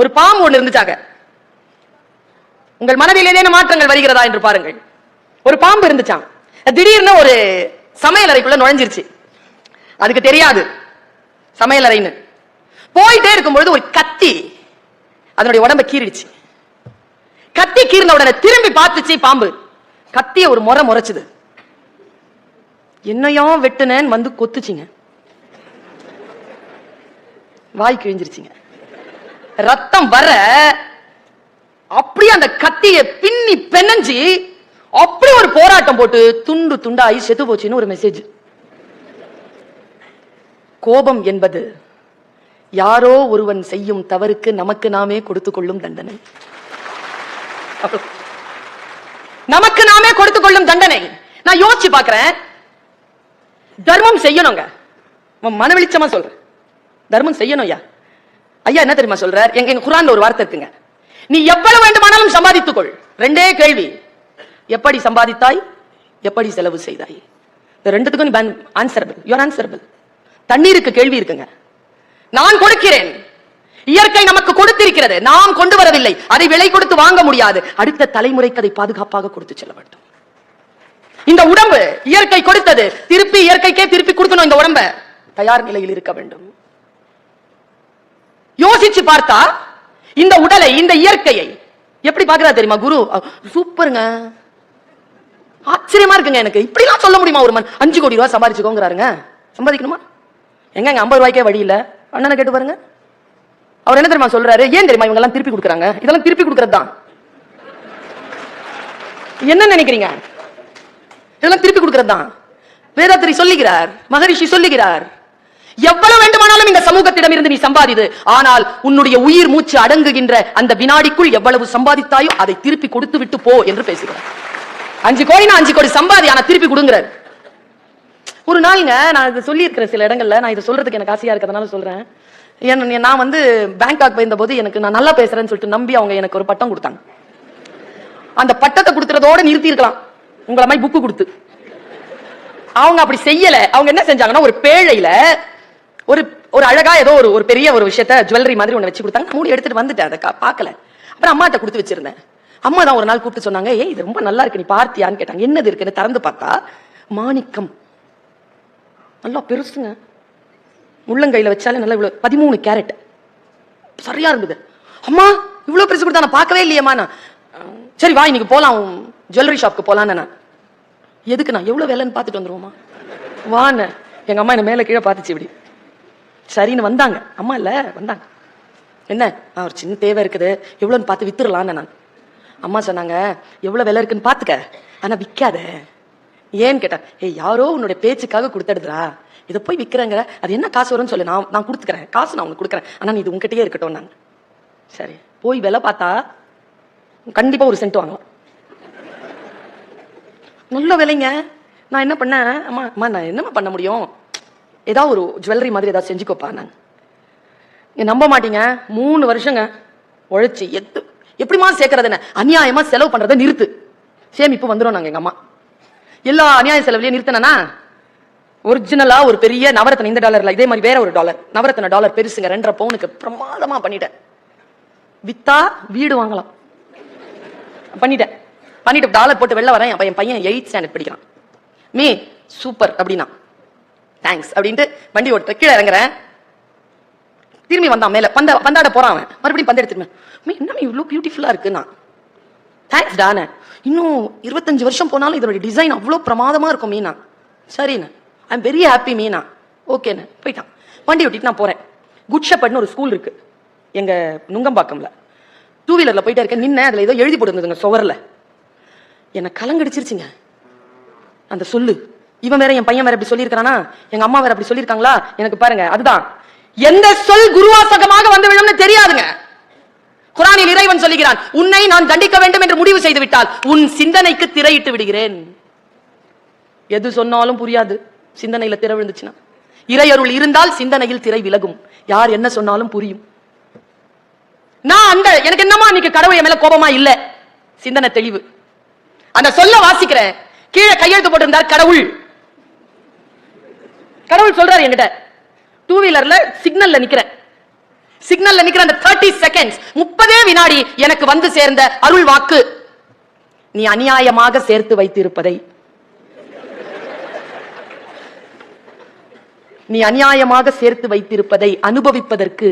ஒரு பாம்பு ஒண்ணு இருந்துச்சாங்க உங்கள் மனதில் ஏதேனும் மாற்றங்கள் வருகிறதா என்று பாருங்கள். ஒரு பாம்பு இருந்துச்சான் திடீர்னு ஒரு சமையல் அறைக்குள்ள நுழைஞ்சிருச்சு. அதுக்கு தெரியாது சமையல் அறைன்னு. போயிட்டே இருக்கும்பொழுது ஒரு கத்தி அதனுடைய உடம்ப கீறிடுச்சு. கத்தி கீறின உடனே திரும்பி பார்த்துச்சு பாம்பு. கத்திய ஒரு முறை முறைச்சுது. என்னையும் வெட்டுனேன்னு வந்து கொத்துச்சிங்க. வாய் கிழிஞ்சிருச்சுங்க. ரத்தம் வர அப்படியே அந்த கத்திய பின்னி பெனஞ்சு அப்படி ஒரு போராட்டம் போட்டு துண்டு துண்டாகி செத்து போச்சுன்னு ஒரு மெசேஜ் கோபம் என்பது யாரோ ஒருவன் செய்யும் தவறுக்கு நமக்கு நாமே கொடுத்து கொள்ளும் தண்டனை. நமக்கு நாமே கொடுத்து கொள்ளும் தண்டனை. நான் யோசிச்சு பாக்குறேன் தர்மம் செய்யணுங்க. உன் மன வெளிச்சமா சொல்றேன். தர்மம் செய்யணும் ஐயா. ஐயா என்ன தெரியுமா சொல்றார்? எங்க எங்க குரான்ல ஒரு வார்த்தை இருக்குங்க. நீ எவ்வளவு வேண்டுமானாலும் சம்பாதித்துக் கொள் ரெண்டே கேள்வி. எப்படி சம்பாதித்தாய்? எப்படி செலவு செய்தாய்? இந்த ரெண்டுத்துக்கும் நீ ஆன்சரபிள் யூஆர் ஆன்சரபிள் தண்ணீருக்கு கேள்வி இருக்குங்க. நான் கொடுக்கிறேன். இயற்கை நமக்கு கொடுத்திருக்கிறது. நாம் கொண்டு வரவில்லை. அதை விலை கொடுத்து வாங்க முடியாது. அடுத்த தலைமுறைக்கு அதை பாதுகாப்பாக கொடுத்து செல்ல வேண்டும். இந்த உடம்பு இயற்கை கொடுத்தது. திருப்பி இயற்கைக்கே திருப்பி கொடுக்கணும் இந்த உடம்ப. தயார் நிலையில் இருக்க வேண்டும். யோசிச்சு பார்த்தா இந்த உடலை இந்த இயற்கையை எப்படி பாக்குறா தெரியுமா குரு? சூப்பருங்க. ஆச்சரியமா இருக்குங்க எனக்கு. இப்படிலாம் சொல்ல முடியுமா ஒரு மண் அஞ்சு கோடி ரூபாய் சம்பாதிச்சுக்கோங்கிறாருங்க. சம்பாதிக்கணுமா? எங்க ஐம்பது ரூபாய்க்கே வழி இல்ல? அண்ணனை கேட்டு பாருங்க. அவர் என்ன தெரியுமா சொல்றாரு? ஏன் தெரியுமா இவங்க எல்லாம் திருப்பி கொடுக்குறாங்க? இதெல்லாம் திருப்பி கொடுக்கறது தான் என்ன நினைக்கிறீங்க? இதெல்லாம் திருப்பி கொடுக்கறது தான் வேதாத்திரி சொல்லுகிறார் மகரிஷி சொல்லுகிறார் எவ்வளவு வேண்டுமானாலும் இந்த சமூகத்திடம் இருந்து நீ சம்பாதிது. ஆனால் உன்னுடைய உயிர் மூச்சு அடங்குகின்ற அந்த வினாடிக்குள் எவ்வளவு சம்பாதித்தாயோ அதை திருப்பி கொடுத்து விட்டு போ என்று பேசுகிறார். அஞ்சு கோடி நான் அஞ்சு கோடி சம்பாதி ஆனா திருப்பி கொடுங்கிறார். ஒரு நாளுங்க நான் இதை சொல்லியிருக்கிறேன் சில இடங்கள்ல நான் இதை சொல்றதுக்கு எனக்கு ஆசையா இருக்கிறதுனால சொல்றேன். என்ன நான் வந்து பேங்காக் போயிருந்த போது எனக்கு நான் நல்லா பேசுறேன்னு சொல்லிட்டு நம்பி அவங்க எனக்கு ஒரு பட்டம் கொடுத்தாங்க. அந்த பட்டத்தை கொடுத்துறதோட நிறுத்தி இருக்கலாம் உங்களை மாதிரி புக்கு கொடுத்து. அவங்க அப்படி செய்யல. அவங்க என்ன செஞ்சாங்கன்னா ஒரு பேழையில ஒரு ஒரு அழகா ஏதோ ஒரு ஒரு பெரிய ஒரு விஷயத்த ஜுவல்லரி மாதிரி ஒன்று வச்சு கொடுத்தாங்க. நான் மூடி எடுத்துட்டு வந்துட்டேன். அதை பார்க்கல. அப்புறம் அம்மாட்ட கொடுத்து வச்சிருந்தேன். அம்மா தான் ஒரு நாள் கூப்பிட்டு சொன்னாங்க ஏய் இது ரொம்ப நல்லா இருக்கு. நீ பார்த்தியான்னு கேட்டாங்க. என்னது இருக்குன்னு திறந்து பார்த்தா மாணிக்கம். நல்லா பெருசுங்க. முள்ளங்கையில் வச்சாலே நல்லா இவ்வளோ பதிமூணு கேரட். சரியா இருந்தது. அம்மா இவ்வளோ பெருசு கொடுத்தா நான் பார்க்கவே இல்லையம்மா நான். சரி வா இன்னைக்கு போகலாம் ஜுவல்லரி ஷாப்க்கு போகலான்னு நான். எதுக்கு நான்? எவ்வளோ விலைன்னு பார்த்துட்டு வந்துருவோமா வான்னு. எங்கள் அம்மா என்ன மேலே கீழே பார்த்துச்சு இப்படி. சரின்னு வந்தாங்க. அம்மா இல்ல வந்தாங்க. என்ன? ஒரு சின்ன தேவை இருக்குது. எவ்வளோன்னு பார்த்து வித்துடலான்னு நான். அம்மா சொன்னாங்க எவ்வளோ விலை இருக்குன்னு பார்த்துக்க. ஆனால் விற்காத ஏன்னு கேட்டேன் ஏய் யாரோ உன்னுடைய பேச்சுக்காக கொடுத்தடுதுடா. இதை போய் விற்கிறேங்கிற அது என்ன காசு வரும்னு சொல்லு. நான் நான் கொடுத்துக்கிறேன். காசு நான் உனக்கு கொடுக்குறேன். ஆனால் இது உங்ககிட்டயே இருக்கட்டும் நாங்கள் சரி. போய் விலை பார்த்தா கண்டிப்பாக ஒரு சென்ட் வாங்கலாம் நல்ல விலைங்க. நான் என்ன பண்ணேன்? அம்மா அம்மா நான் என்னம்மா பண்ண முடியும்? ஏதாவது ஒரு ஜுவல்லரி மாதிரி ஏதாவது செஞ்சுக்கோப்பா நாங்க நம்ப மாட்டீங்க. மூணு வருஷங்க உழைச்சி எத்து எப்படிமா சேர்க்கறது என்ன? அநியாயமா செலவு பண்றதை நிறுத்து. சேமிப்பு வந்துடும் நாங்க எங்க அம்மா. எல்லா அநியாய செலவுலயும் நிறுத்தினா ஒரிஜினலா ஒரு பெரிய நவரத்தன இந்த டாலர்ல இதே மாதிரி வேற ஒரு டாலர் நவரத்தன டாலர் பெருசுங்க ரெண்டரை பவுனுக்கு பிரமாதமா பண்ணிட்டேன். வித்தா வீடு வாங்கலாம். பண்ணிட்டேன். பண்ணிட்டு டாலர் போட்டு வெளில வரேன். என் பையன் எயிட் ஸ்டாண்டர்ட் படிக்கிறான். மீ சூப்பர் அப்படின்னா. தேங்க்ஸ் அப்படின்ட்டு வண்டி ஓட்டுற கீழே இறங்குறேன். திரும்பி வந்தான் மேல. பந்த பந்தாட போறான் அவன். மறுபடியும் பந்த எடுத்துருவேன் என்னமே இவ்வளோ பியூட்டிஃபுல்லா இருக்குன்னா? தேங்க்ஸ் டானே. இன்னும் இருபத்தஞ்சு வருஷம் போனாலும் இதோட டிசைன் அவ்வளோ பிரமாதமா இருக்கும் மீனா. சரிண்ணே I am very happy Meena. ஓகேண்ணே போயிட்டான். வண்டி ஓட்டிட்டு நான் போறேன். குட் ஷெப்பர்ட்னு ஒரு ஸ்கூல் இருக்கு. எங்க நுங்கம்பாக்கம்ல. டூ வீலர்ல போயிட்டே இருக்கேன். நின்னேன் அதில் ஏதோ எழுதி போட்டுருந்ததுங்க சுவரில். என்னை கலங்கடிச்சிருச்சுங்க. அந்த சொல்லு. இவன் வேற என் பையன் வேற அப்படி சொல்லியிருக்கானா எங்க அம்மா வேற அப்படி சொல்லியிருக்காங்களா? எனக்கு பாருங்க அதுதான். எந்த சொல் குருவாசகமாக வந்து விடும்னு தெரியாதுங்க. குரானில் இறைவன் சொல்லுகிறான் உன்னை நான் தண்டிக்க வேண்டும் என்று முடிவு செய்து விட்டால் உன் சிந்தனைக்கு திரையிட்டு விடுகிறேன். எது சொன்னாலும் புரியாது. சிந்தனையில திரை விழுந்துச்சுன்னா. இறையருள் இருந்தால் சிந்தனையில் திரை விலகும். யார் என்ன சொன்னாலும் புரியும். நான் அந்த எனக்கு என்னமா அன்னைக்கு கடவுள் என் மேல கோபமா இல்ல? சிந்தனை தெளிவு. அந்த சொல்ல வாசிக்கிறேன். கீழே கையெழுத்து போட்டிருந்தார் கடவுள். கடவுள் சொல்றாரு என்கிட்ட. டூ வீலர்ல சிக்னல்ல நிக்கிறேன். சிக்னல்ல நிக்கிற அந்த தேர்ட்டி செகண்ட்ஸ் முப்பதே வினாடி எனக்கு வந்து சேர்ந்த அருள் வாக்கு. நீ அநியாயமாக சேர்த்து வைத்திருப்பதை. நீ அநியாயமாக சேர்த்து வைத்திருப்பதை அனுபவிப்பதற்கு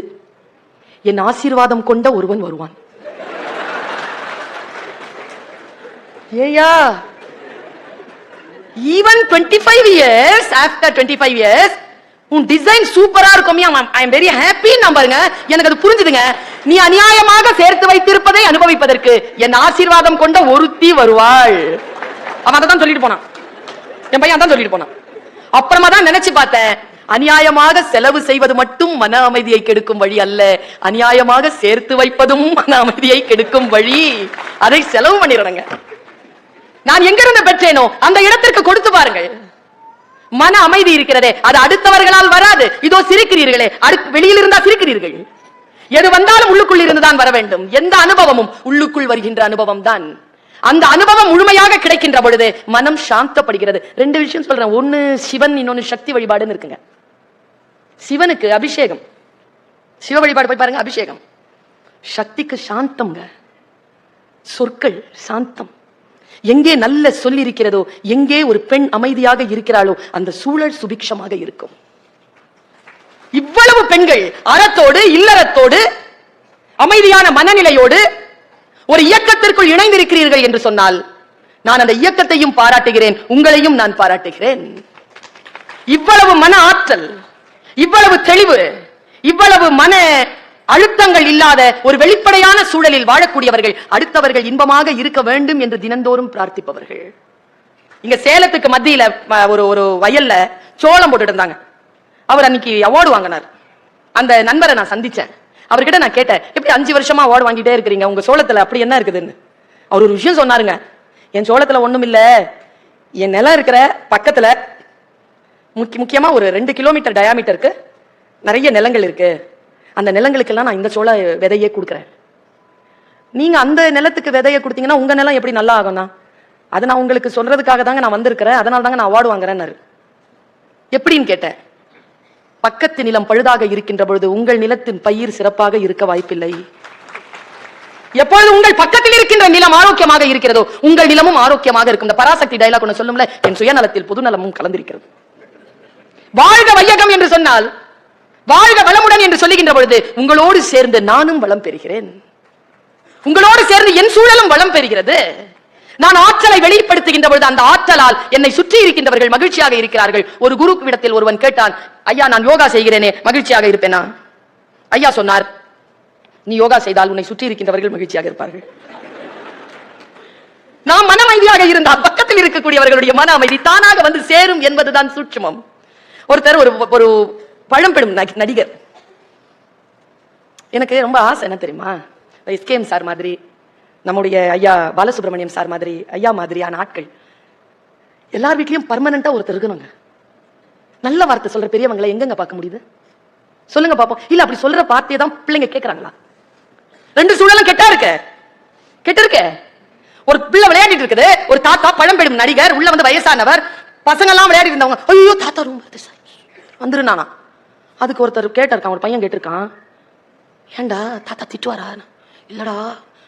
என் ஆசீர்வாதம் கொண்ட ஒருவன் வருவான். ஏயா even twenty five years after twenty five years உன் டிசைன் சூப்பரா இருக்கும் ஐ எம் வெரி ஹாப்பி பாருங்க. எனக்கு அது புரிஞ்சுதுங்க. நீ அநியாயமாக சேர்த்து வைத்திருப்பதை அனுபவிப்பதற்கு என் ஆசீர்வாதம் கொண்ட ஒருத்தி வருவாள். அவன் அதை தான் சொல்லிட்டு போனான். என் பையன் அதான் சொல்லிட்டு போனான். அப்புறமா தான் நினைச்சு பார்த்தேன் அநியாயமாக செலவு செய்வது மட்டும் மன அமைதியை கெடுக்கும் வழி அல்ல. அநியாயமாக சேர்த்து வைப்பதும் மன அமைதியை கெடுக்கும் வழி. அதை செலவு பண்ணிடுறேங்க நான் எங்கிருந்து பெற்றேனோ அந்த இடத்திற்கு கொடுத்து பாருங்கள். மன அமைதி இருக்கிறதே அது அடுத்தவர்களால் வராது. இதோ சிரிக்கிறீர்களே வெளியில் இருந்தா சிரிக்கிறீர்கள். எது வந்தாலும் உள்ளுக்குள் இருந்துதான் வர வேண்டும். எந்த அனுபவமும் உள்ளுக்குள் வருகின்ற அனுபவம் தான் அந்த அனுபவம் முழுமையாக கிடைக்கின்ற பொழுது மனம் சாந்தப்படுகிறது. ரெண்டு விஷயம் சொல்றேன். ஒண்ணு சிவன் இன்னொன்னு சக்தி வழிபாடுன்னு இருக்குங்க. சிவனுக்கு அபிஷேகம். சிவ வழிபாடு போய் பாருங்க அபிஷேகம். சக்திக்கு சாந்தம்ங்க. சொற்கள் சாந்தம். எங்கே நல்ல சொல் இருக்கிறதோ எங்கே ஒரு பெண் அமைதியாக இருக்கிறாளோ அந்த சூழல் சுபிக்ஷமாக இருக்கும். இவ்வளவு பெண்கள் அறத்தோடு இல்லறத்தோடு அமைதியான மனநிலையோடு ஒரு இயக்கத்திற்குள் இணைந்திருக்கிறீர்கள் என்று சொன்னால் நான் அந்த இயக்கத்தையும் பாராட்டுகிறேன் உங்களையும் நான் பாராட்டுகிறேன். இவ்வளவு மன ஆற்றல் இவ்வளவு தெளிவு இவ்வளவு மன அழுத்தங்கள் இல்லாத ஒரு வெளிப்படையான சூழலில் வாழக்கூடியவர்கள் அடுத்தவர்கள் இன்பமாக இருக்க வேண்டும் என்று தினந்தோறும் பிரார்த்திப்பவர்கள். இங்க சேலத்துக்கு மத்தியில ஒரு ஒரு வயல்ல சோளம் போட்டுட்டு இருந்தாங்க. அவர் அன்னைக்கு அவார்டு வாங்கினார். அந்த நண்பரை நான் சந்திச்சேன். அவர்கிட்ட நான் கேட்டேன் எப்படி அஞ்சு வருஷமா அவார்டு வாங்கிட்டே இருக்கிறீங்க? உங்க சோளத்துல அப்படி என்ன இருக்குதுன்னு? அவர் ஒரு விஷயம் சொன்னாருங்க. என் சோளத்துல ஒண்ணும் இல்ல. என் நிலம் இருக்கிற பக்கத்துல முக்கிய முக்கியமா ஒரு ரெண்டு கிலோமீட்டர் டயாமீட்டருக்கு நிறைய நிலங்கள் இருக்கு. அந்த நிலங்களுக்கெல்லாம் நான் இந்த சோள விதையே கொடுக்குறேன். நீங்கள் அந்த நிலத்துக்கு விதையை கொடுத்தீங்கன்னா உங்கள் நிலம் எப்படி நல்லா ஆகும்னா? அதை நான் உங்களுக்கு சொல்கிறதுக்காக தாங்க நான் வந்திருக்கிறேன். அதனால தாங்க நான் அவார்டு வாங்குறேன்னாரு. எப்படின்னு கேட்டேன். பக்கத்து நிலம் பழுதாக இருக்கின்ற பொழுது உங்கள் நிலத்தின் பயிர் சிறப்பாக இருக்க வாய்ப்பில்லை. எப்பொழுது உங்கள் பக்கத்தில் இருக்கின்ற நிலம் ஆரோக்கியமாக இருக்கிறதோ உங்கள் நிலமும் ஆரோக்கியமாக இருக்கும். இந்த பராசக்தி டைலாக் ஒன்று சொல்லும்ல என் சுயநலத்தில் பொதுநலமும் கலந்திருக்கிறது. வாழ்க வையகம் என்று சொன்னால் வாழ்க வளமுடன் என்று சொல்லுகின்ற பொழுது உங்களோடு சேர்ந்து நானும் வளம் பெறுகிறேன். உங்களோடு சேர்ந்து என் சூழலும் வளம் பெறுகிறது. நான் ஆற்றலை வெளிப்படுத்துகின்ற பொழுது அந்த ஆற்றலால் என்னை சுற்றி இருக்கின்றவர்கள் மகிழ்ச்சியாக இருக்கிறார்கள். ஒரு குரு இடத்தில் ஒருவன் கேட்டான் ஐயா நான் யோகா செய்கிறேனே மகிழ்ச்சியாக இருப்பேனா? ஐயா சொன்னார் நீ யோகா செய்தால் உன்னை சுற்றி இருக்கின்றவர்கள் மகிழ்ச்சியாக இருப்பார்கள். நாம் மன அமைதியாக இருந்தால் பக்கத்தில் இருக்கக்கூடியவர்களுடைய மன அமைதி தானாக வந்து சேரும் என்பதுதான் சூட்சமம். ஒருத்தர் ஒரு ஒரு பழம்பெரும் நடி- நடிகர். எனக்கு ரொம்ப ஆசை என்ன தெரியுமா? எஸ்கேஎம் சார் மாதிரி நம்முடைய ஐயா பாலசுப்ரமணியம் சார் மாதிரி ஐயா மாதிரியான ஆட்கள். எல்லார் வீட்லேயும் பர்மனண்டா ஒருத்தர் இருக்கணுங்க. நல்ல வார்த்தை சொல்ற பெரியவங்களை எங்கெங்க பார்க்க முடியுது? சொல்லுங்க பாப்போம். இல்ல அப்படி சொல்ற வார்த்தையை தான் பிள்ளைங்க கேட்குறாங்களா ரெண்டு சூழலும் கெட்டா இருக்க. கெட்ட இருக்க. ஒரு பிள்ளை விளையாடிட்டு இருக்குது. ஒரு தாத்தா பழம்பெடும் நடிகர் உள்ள வந்து வயசானவர் பசங்க எல்லாம் விளையாடிட்டு இருந்தவங்க ஐயோ தாத்தா ரூம் வருது சார் வந்துரு நானா அதுக்கு ஒருத்தர் கேட்டிருக்கான் ஒரு பையன் கேட்டிருக்கான். ஏன்டா தாத்தா திட்டுவாரா? இல்லடா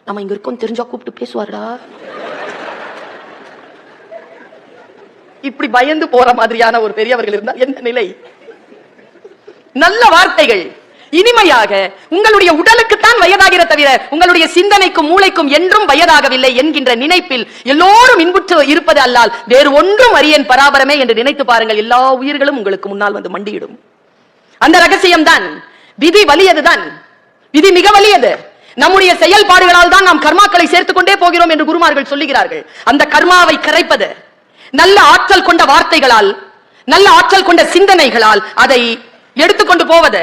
நம்ம இங்க இருக்கோம் தெரிஞ்சா கூப்பிட்டு பேசுவாருடா. இப்படி பயந்து போற மாதிரியான ஒரு பெரியவர்கள் இருந்தால் என்ன நிலை? நல்ல வார்த்தைகள். இனிமையாக உங்களுடைய உடலுக்குத்தான் வயதாகிற தவிர உங்களுடைய சிந்தனைக்கும் மூளைக்கும் என்றும் வயதாகவில்லை என்கின்ற நினைப்பில் எல்லோரும் இன்புற்று இருப்பது அல்லால் வேறு ஒன்றும் அறியேன் பராபரமே என்று நினைத்து பாருங்கள். எல்லா உயிர்களும் உங்களுக்கு முன்னால் வந்து மண்டியிடும். அந்த ரகசியம் தான் விதி வலியதுதான். விதி மிக வலியது. நம்முடைய செயல்பாடுகளால் தான் நாம் கர்மாக்களை சேர்த்துக் கொண்டே போகிறோம் என்று குருமார்கள் சொல்லுகிறார்கள். அந்த கர்மாவை கரைப்பது நல்ல ஆற்றல் கொண்ட வார்த்தைகளால் நல்ல ஆற்றல் கொண்ட சிந்தனைகளால் அதை எடுத்துக்கொண்டு போவது.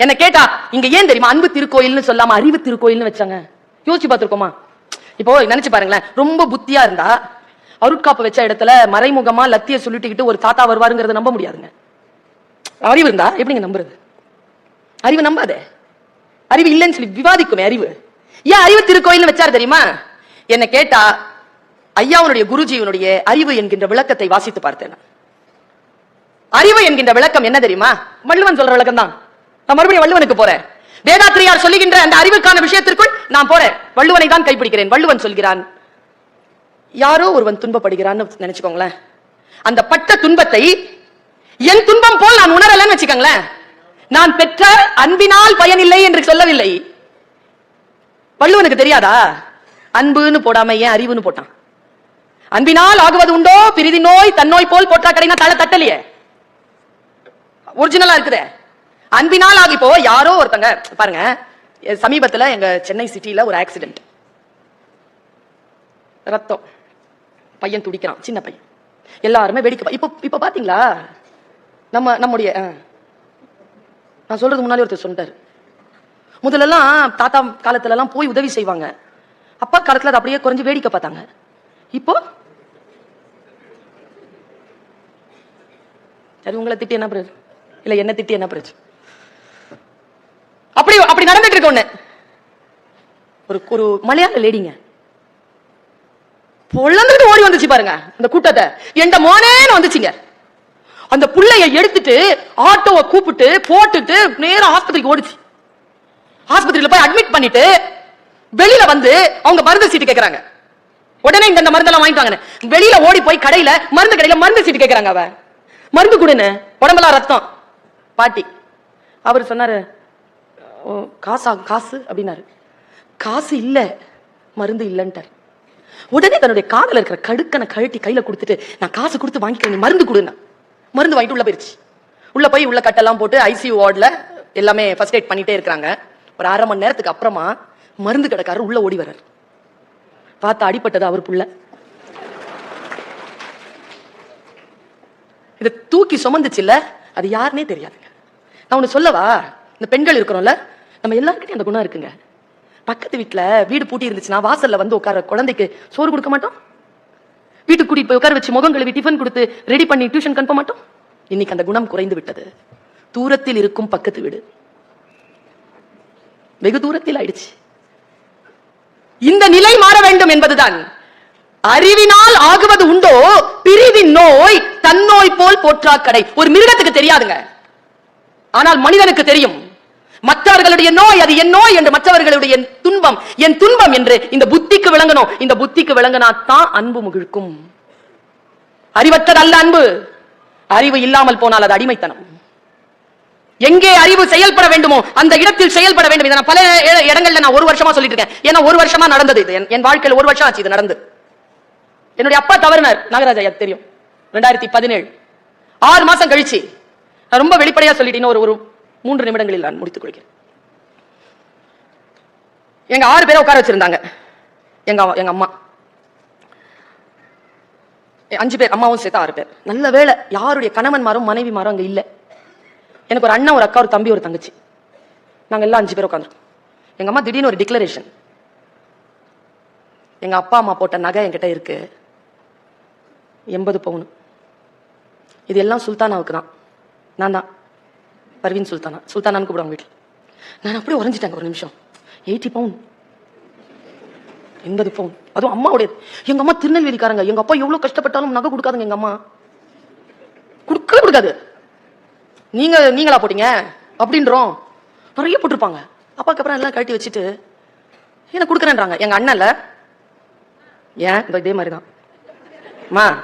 என்ன கேட்டா இங்க ஏன் தெரியுமா அன்பு திருக்கோயில்னு சொல்லாம அறிவு திருக்கோயில்னு வச்சாங்க? யோசிச்சு பார்த்திருக்கோமா? இப்போ நினைச்சு பாருங்களேன் ரொம்ப புத்தியா இருந்தா அருட்காப்பு வச்ச இடத்துல மறைமுகமா லத்திய சொல்லிட்டுக்கிட்டு ஒரு தாத்தா வருவாருங்கிறத நம்ப முடியாதுங்க. அறிவு இருந்தா எப்படிங்க நம்புறது? அறிவு நம்பாதே. அறிவு இல்லைன்னு சொல்லி விவாதிக்குமே அறிவு. ஏன் அறிவு திருக்கோயில் வச்சாரு தெரியுமா? என்ன கேட்டா ஐயாவுடைய குருஜியினுடைய அறிவு என்கின்ற விளக்கத்தை வாசித்து பார்த்தேன் அறிவு என்கின்ற விளக்கம் என்ன தெரியுமா? வள்ளுவன் சொல்ற விளக்கம் தான் நான் மறுபடியும் வள்ளுவனுக்கு போறேன். வேதாத்திரியார் சொல்லுகின்ற அந்த அறிவுக்கான விஷயத்திற்குள் நான் போறேன். வள்ளுவனை தான் கைப்பிடிக்கிறேன். வள்ளுவன் சொல்கிறான் யாரோ ஒருவன் துன்பப்படுகிறான்னு நினைச்சுக்கோங்களேன் அந்த பட்ட துன்பத்தை என் துன்பம் போல் நான் உணரலன்னு வச்சுக்கோங்களேன். நான் பெற்ற அன்பினால் பயனில்லை என்று சொல்லவில்லை. வள்ளுவனுக்கு தெரியாதா? அன்புன்னு போடாம ஏன் அறிவுன்னு போட்டான்? அன்பினால் ஆகுவது உண்டோ? பிரிதி நோய் தன்னோய் போல் போட்டா கடைனா தலை தட்டலையே. ஒரிஜினலா இருக்குதே. அன்பினால் ஆகி இப்போ யாரோ ஒருத்தங்க பாருங்க எ- சமீபத்துல எங்க சென்னை சிட்டியில ஒரு ஆக்சிடென்ட் ரத்தம். பையன் துடிக்கிறான் சின்ன பையன். எல்லாருமே வேடிக்கை இப்போ இப்போ பாத்தீங்களா? நம்ம நம்முடைய ஆ. நான் சொல்றதுக்கு முன்னாடி ஒருத்தர் சொன்னார் முதல்லலாம் தாத்தா காலத்துல எல்லாம் போய் உதவி செய்வாங்க. அப்பா காலத்தில் அதை அப்படியே குறைஞ்சு வேடிக்கை பார்த்தாங்க. இப்போ? சரி உங்களை திட்டி என்ன பிரச்சனை இல்லை என்ன திட்டி என்ன பிரச்சனை அப்படி அப்படி நடந்துட்டு இருக்க ஒன்று ஒரு ஒரு மலையாள லேடிங்க. பொழந்துட்டு ஓடி வந்துச்சு பாருங்க அந்த கூட்டத்தை. எந்த மோனேன்னு வந்துச்சுங்க. அந்த பிள்ளைய எடுத்துட்டு ஆட்டோவை கூப்பிட்டு போட்டுட்டு நேரம் ஆஸ்பத்திரிக்கு ஓடிச்சு. ஆஸ்பத்திரியில போய் அட்மிட் பண்ணிட்டு வெளியில வந்து அவங்க மருந்து சீட்டு கேட்கறாங்க உடனே இந்த மருந்தெல்லாம் வாங்கிட்டு வாங்கன்னு. வெளியில ஓடி போய் கடையில மருந்து கடையில மருந்து சீட்டு கேட்கறாங்க அவ. மருந்து கொடுன்னு. உடம்பெல்லாம் ரத்தம். பாட்டி அவர் சொன்னாரு "ஓ, காசா காசு? அப்படின்னாரு. காசு இல்ல மருந்து இல்லன்ட்டார். உடனே தன்னுடைய காதல இருக்கிற கடுக்கனை கழட்டி கையில கொடுத்துட்டு நான் காசு கொடுத்து வாங்கிக்கிறேன் மருந்து கொடுன்னா. மருந்து வாங்கிட்டு உள்ள போயிருச்சு. உள்ள போய் உள்ள கட்டெல்லாம் போட்டு ஐசியூ வார்டில் எல்லாமே ஃபர்ஸ்ட் எய்ட் பண்ணிட்டே இருக்கிறாங்க. ஒரு அரை மணி நேரத்துக்கு அப்புறமா மருந்து கடைக்காரர் உள்ள ஓடி வர்றார். பார்த்தா அடிப்பட்டது அவர் புள்ள. இதை தூக்கி சுமந்துச்சு இல்ல அது யாருன்னே தெரியாதுங்க. நான் ஒன்று சொல்லவா? இந்த பெண்கள் இருக்கிறோம்ல நம்ம எல்லாருக்கிட்டையும் அந்த குணம் இருக்குங்க. பக்கத்து வீட்டில் வீடு பூட்டி இருந்துச்சுன்னா வாசல்ல வந்து உட்கார குழந்தைக்கு சோறு கொடுக்க மாட்டோம்? வீட்டுக்கு கூட்டிட்டு போய் உட்கார வச்சு முகம் கழுவி டிஃபன் கொடுத்து ரெடி பண்ணி டியூஷன் அனுப்ப மாட்டோம் இன்னைக்கு அந்த குணம் குறைந்து விட்டது. தூரத்தில் இருக்கும் பக்கத்து வீடு. வெகு தூரத்தில் ஆயிடுச்சு. இந்த நிலை மாற வேண்டும் என்பதுதான். அறிவினால் ஆகுவது உண்டோ பிரிவின் நோய் தன்னோய் போல் போற்றா கடை. ஒரு மிருகத்துக்கு தெரியாதுங்க. ஆனால் மனிதனுக்கு தெரியும். மற்றவர்களுடைய நோய் அது என் நோய் என்று மற்றவர்களுடைய துன்பம் என் துன்பம் என்று இந்த புத்திக்கு விளங்கணும். இந்த புத்திக்கு விளங்கினா தான் அன்பு முகிழ்க்கும். அறிவற்றது அல்ல அன்பு. அறிவு இல்லாமல் போனால் அது அடிமைத்தனம். எங்கே அறிவு செயல்பட வேண்டுமோ அந்த இடத்தில் செயல்பட வேண்டும். இதை பல இடங்கள்ல நான் ஒரு வருஷமா சொல்லிட்டு இருக்கேன். ஏன்னா ஒரு வருஷமா நடந்தது இது. என்- என் ஒரு வருஷம் ஆச்சு இது நடந்து. என்னுடைய அப்பா தவறினார். நாகராஜா தெரியும். ரெண்டாயிரத்தி பதினேழு. ஆறு மாசம் கழிச்சு. நான் ரொம்ப வெளிப்படையா சொல்லிட்டேன். ஒரு ஒரு மூன்று நிமிடங்களில் நான் முடித்துக் கொள்கிறேன் எங்க ஆறு பேரை உட்கார வச்சிருந்தாங்க. எங்க எங்க அம்மா. அஞ்சு பேர் அம்மாவும் சேர்த்து ஆறு பேர். நல்ல வேலை யாருடைய கணவன்மாரும் மனைவிமாரும் அங்க இல்லை. எனக்கு ஒரு அண்ணன் ஒரு அக்கா ஒரு தம்பி ஒரு தங்கச்சி. நாங்க எல்லாம் அஞ்சு பேர் உட்காந்துருக்கோம் எங்க அம்மா திடீர்னு ஒரு டிக்ளரேஷன் எங்க அப்பா அம்மா போட்ட நகை என்கிட்ட இருக்கு. எண்பது பவுனு. இது எல்லாம் சுல்தானாவுக்கு தான். நான் தான். பர்வீன் சுல்தானா சுல்தானான்னு கூப்பிடுவாங்க வீட்டில் நான் அப்படியே உறைஞ்சிட்டாங்க ஒரு நிமிஷம். எயிட்டி பவுன் எண்பது பவுன் அதுவும் அம்மாவுடைய எங்க அம்மா திருநெல்வேலிக்காரங்க. எங்க அப்பா எவ்வளவு கஷ்டப்பட்டாலும் நகை கொடுக்காதுங்க எங்க அம்மா. கொடுக்கவே கொடுக்காது. நீங்க நீங்களா போட்டீங்க? அப்படின்றோம். நிறைய போட்டிருப்பாங்க. அப்பாக்கு அப்புறம் எல்லாம் கழட்டி வச்சுட்டு என்ன கொடுக்குறேன்றாங்க? எங்க அண்ணன்ல ஏன்? இந்த இதே மாதிரி தான்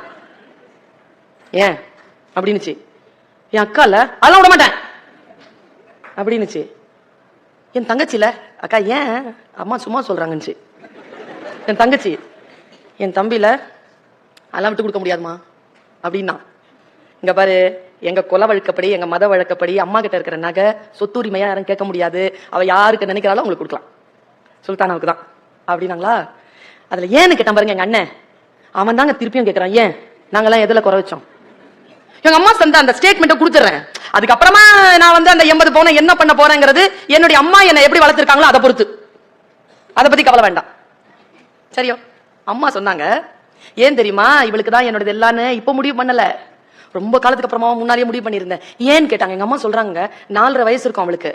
ஏன்? அப்படின்னுச்சு. என் அக்கா இல்ல. அதெல்லாம் விட மாட்டேன். அப்படின்னுச்சு. என் தங்கச்சியில அக்கா ஏன் அம்மா சும்மா சொல்றாங்கன்னுச்சு. என் தங்கச்சி என் தம்பியில அதெல்லாம் விட்டு கொடுக்க முடியாதுமா அப்படின்னா. இங்க பாரு எங்க குல வழக்கப்படி எங்க மத வழக்கப்படி அம்மா கிட்ட இருக்கிற நகை சொத்துரிமையா யாரும் கேட்க முடியாது. அவ யாருக்கு நினைக்கிறாலும் உங்களுக்கு கொடுக்கலாம். சுல்தானாவுக்கு தான். அப்படின்னாங்களா? அதுல ஏன்னு கேட்டான் பாருங்க எங்க அண்ணன். அவன் தாங்க திருப்பியும் கேட்கறான் ஏன்? நாங்கெல்லாம் எதுல குறை வச்சோம்? எங்க அம்மா சந்த அந்த ஸ்டேட்மெண்ட்டை கொடுத்துறேன். அதுக்கப்புறமா நான் வந்து அந்த எண்பது பவுனை என்ன பண்ண போறேங்கிறது என்னுடைய அம்மா என்னை எப்படி வளர்த்துருக்காங்களோ அதை பொறுத்து. அதை பத்தி கவலை வேண்டாம். சரியோ? அம்மா சொன்னாங்க ஏன் தெரியுமா இவளுக்கு தான் என்னோடது எல்லான்னு இப்போ முடிவு பண்ணல. ரொம்ப காலத்துக்கு அப்புறமா முன்னாடியே முடிவு பண்ணியிருந்தேன். ஏன்னு கேட்டாங்க. எங்க அம்மா சொல்றாங்க நாலரை வயசு இருக்கும் அவளுக்கு.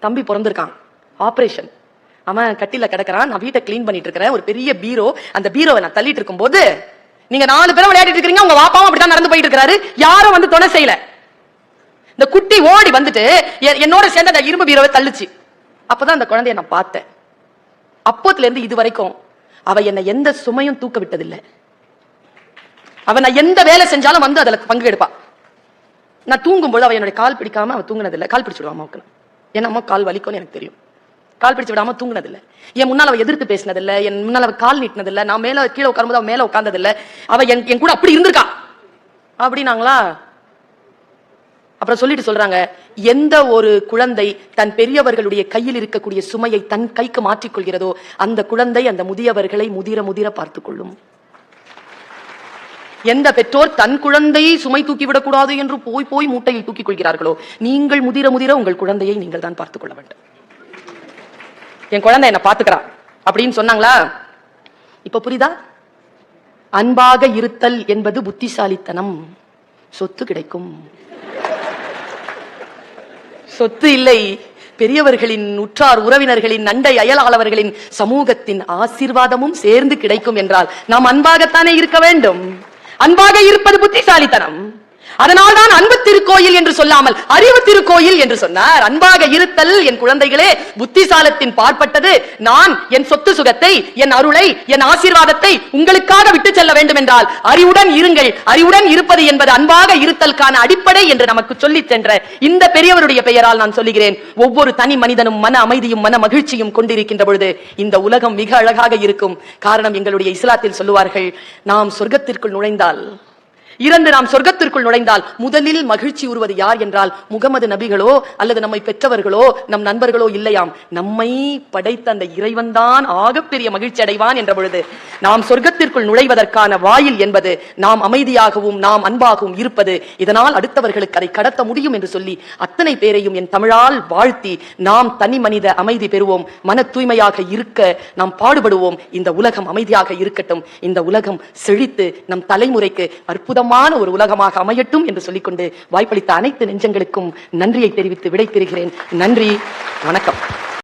தம்பி பிறந்திருக்கான். ஆப்ரேஷன் அவன் கட்டில கிடக்குறான். நான் வீட்டை க்ளீன் பண்ணிட்டு இருக்கிறேன். ஒரு பெரிய பீரோ. அந்த பீரோவை நான் தள்ளிட்டு இருக்கும்போது நீங்க நாலு பேரும் விளையாடிட்டு இருக்கீங்க உங்க வாப்பாவும் அப்படிதான் நடந்து போயிட்டு இருக்காரு. யாரும் வந்து துணை செய்யல. இந்த குட்டி ஓடி வந்துட்டு எ- என்னோட சேர்ந்து அந்த இரும்பு பீரோவை தள்ளுச்சு. அப்பதான் அந்த குழந்தைய நான் பார்த்தேன். அப்போத்துல இருந்து இது வரைக்கும் அவ என்னை எந்த சுமையும் தூக்க விட்டதில்லை. அவ நான் எந்த வேலை செஞ்சாலும் வந்து அதுல பங்கு எடுப்பா. நான் தூங்கும்போது அவ என்னுடைய கால் பிடிக்காம அவ தூங்கினதில்லை. கால் பிடிச்சிடுவா அம்மாவுக்கு. ஏன்னா அம்மா கால் வலிக்கும்னு எனக்கு தெரியும். கால் பிடிச்சு விடாம தூங்கினதில்ல. என் முன்னால் அவ எதிர்த்து பேசினதில்ல. என் முன்னால் அவ கால் நீட்டினதில்ல. நான் மேல கீழே உட்காரும்போது அவ மேல உட்கார்ந்ததில்லை. அவ என் என் கூட அப்படி இருந்திருக்கா? அப்படின்னாங்களா? அப்புறம் சொல்லிட்டு சொல்றாங்க எந்த ஒரு குழந்தை தன் பெரியவர்களுடைய கையில் இருக்கக்கூடிய சுமையை தன் கைக்கு மாற்றிக்கொள்கிறதோ அந்த குழந்தை அந்த முதியவர்களை முதிர முதிர பார்த்து கொள்ளும் எந்த பெற்றோர் தன் குழந்தையை சுமை தூக்கி விடக்கூடாது என்று போய் போய் மூட்டையை தூக்கிக் கொள்கிறார்களோ நீங்கள் முதிர முதிர உங்கள் குழந்தையை நீங்கள் தான் பார்த்துக் கொள்ள வேண்டும். என் குழந்தை என்ன பாத்துக்கிறான் அப்படின்னு சொன்னாங்களா? இப்ப புரியுதா? அன்பாக இருத்தல் என்பது புத்திசாலித்தனம். சொத்து கிடைக்கும். சொத்து இல்லை. பெரியவர்களின் உற்றார் உறவினர்களின் நண்டை அயலாளவர்களின் சமூகத்தின் ஆசீர்வாதமும் சேர்ந்து கிடைக்கும் என்றால் நாம் அன்பாகத்தானே இருக்க வேண்டும். அன்பாக இருப்பது புத்திசாலித்தனம். அதனால் தான் அன்பு திருக்கோயில் என்று சொல்லாமல் அறிவு திருக்கோயில் என்று சொன்னார். அன்பாக இருத்தல் என் குழந்தைகளே புத்திசாலத்தின் பார்ப்பட்டது நான் என் சொத்து சுகத்தை என் அருளை என் ஆசீர்வாதத்தை உங்களுக்காக விட்டு செல்ல வேண்டும் என்றால் அறிவுடன் இருங்கள். அறிவுடன் இருப்பது என்பது அன்பாக இருத்தலுக்கான அடிப்படை என்று நமக்கு சொல்லி சென்ற இந்த பெரியவருடைய பெயரால் நான் சொல்லுகிறேன். ஒவ்வொரு தனி மனிதனும் மன அமைதியும் மன மகிழ்ச்சியும் கொண்டிருக்கின்ற பொழுது இந்த உலகம் மிக அழகாக இருக்கும். காரணம் எங்களுடைய இஸ்லாத்தில் சொல்லுவார்கள் நாம் சொர்க்கத்திற்குள் நுழைந்தால் இறந்து நாம் சொர்க்கத்திற்குள் நுழைந்தால் முதலில் மகிழ்ச்சி உருவது யார் என்றால் முகமது நபிகளோ அல்லது நம்மை பெற்றவர்களோ நம் நண்பர்களோ இல்லையாம். நம்மை படைத்த அந்த இறைவன்தான் ஆகப்பெரிய மகிழ்ச்சி அடைவான் என்ற பொழுது நாம் சொர்க்கத்திற்குள் நுழைவதற்கான வாயில் என்பது நாம் அமைதியாகவும் நாம் அன்பாகவும் இருப்பது. இதனால் அடுத்தவர்களுக்கு அதை கடத்த முடியும் என்று சொல்லி அத்தனை பேரையும் என் தமிழால் வாழ்த்தி நாம் தனி மனித அமைதி பெறுவோம். மன தூய்மையாக இருக்க நாம் பாடுபடுவோம். இந்த உலகம் அமைதியாக இருக்கட்டும். இந்த உலகம் செழித்து நம் தலைமுறைக்கு அற்புதம் அற்புதமான ஒரு உலகமாக அமையட்டும் என்று சொல்லிக்கொண்டு வாய்ப்பளித்த அனைத்து நெஞ்சங்களுக்கும் நன்றியை தெரிவித்து விடை பெறுகிறேன். நன்றி. வணக்கம்.